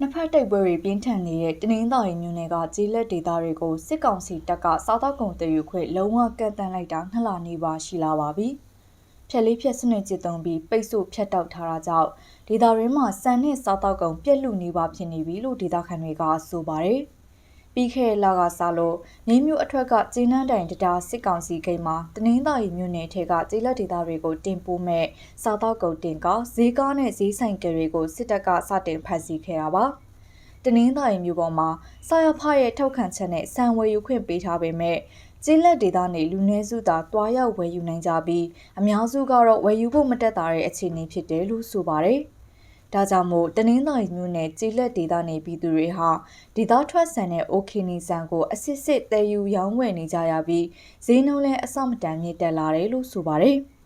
နှစ်ဖက်တိုက်ပွဲတွေပြင်းထန်နေတဲ့တနင်္သာရီမြို့နယ်ကကျေးလက်ဒေသတွေကိုစစ်ကောင်စီတပ်ကစားတောက်ကုန်တည်ယူခွင့်လုံးဝကန့်တန့်လိုက်တာနှစ်လနေပါရှိလာပါပြီ။ဖြက်လေးဖြက်စနစ်ကျစ်သုံးပြီးပိတ်ဆို့ဖြတ်တောက်ထားတာကြောင့်ဒေသရင်းမှာစံနဲ့စားတောက်ကုန်ပြက်လူနေပါဖြစ်နေပြီလို့ဒေသခံတွေကဆိုပါတယ်။ ပြီးခဲ့တဲ့လကစလို့နေမျိုးအထွက်ကကျင်းနှန်းတိုင်တတာစစ်ကောင်စီဂိတ်မှာတနင်္သာရီမြို့နယ်ထဲကကျေးလက်ဒေသတွေကိုတင်ပို့မဲ့စားတောက်ကုန်တင်ကဈေးကားနဲ့ဈေးဆိုင်ကတွေကိုစစ်တပ်ကစတင်ဖမ်းဆီးခဲ့တာပါ။တနင်္သာရီမြို့ပေါ်မှာစာရဖရဲ့ထောက်ခံချက်နဲ့စံဝယ်ယူခွင့်ပေးထားပေမဲ့ကျေးလက်ဒေသနေလူနည်းစုသာတွားရောက်ဝယ်ယူနိုင်ကြပြီးအများစုကတော့ဝယ်ယူဖို့မတက်တာတဲ့အခြေအနေဖြစ်တယ်လို့ဆိုပါတယ်။ ဒါကြောင့်မို့တနင်္သာရီမြို့နယ်ကျေးလက်ဒေသနေပြည်သူတွေဟာဒေသထွက်ဆန်တဲ့ OK နီဆန်ကိုအစစ်စစ်တည်ယူရောင်းဝယ်နေကြရပြီးဈေးနှုန်းလည်းအဆမတန်မြင့်တက်လာတယ်လို့ဆိုပါတယ်။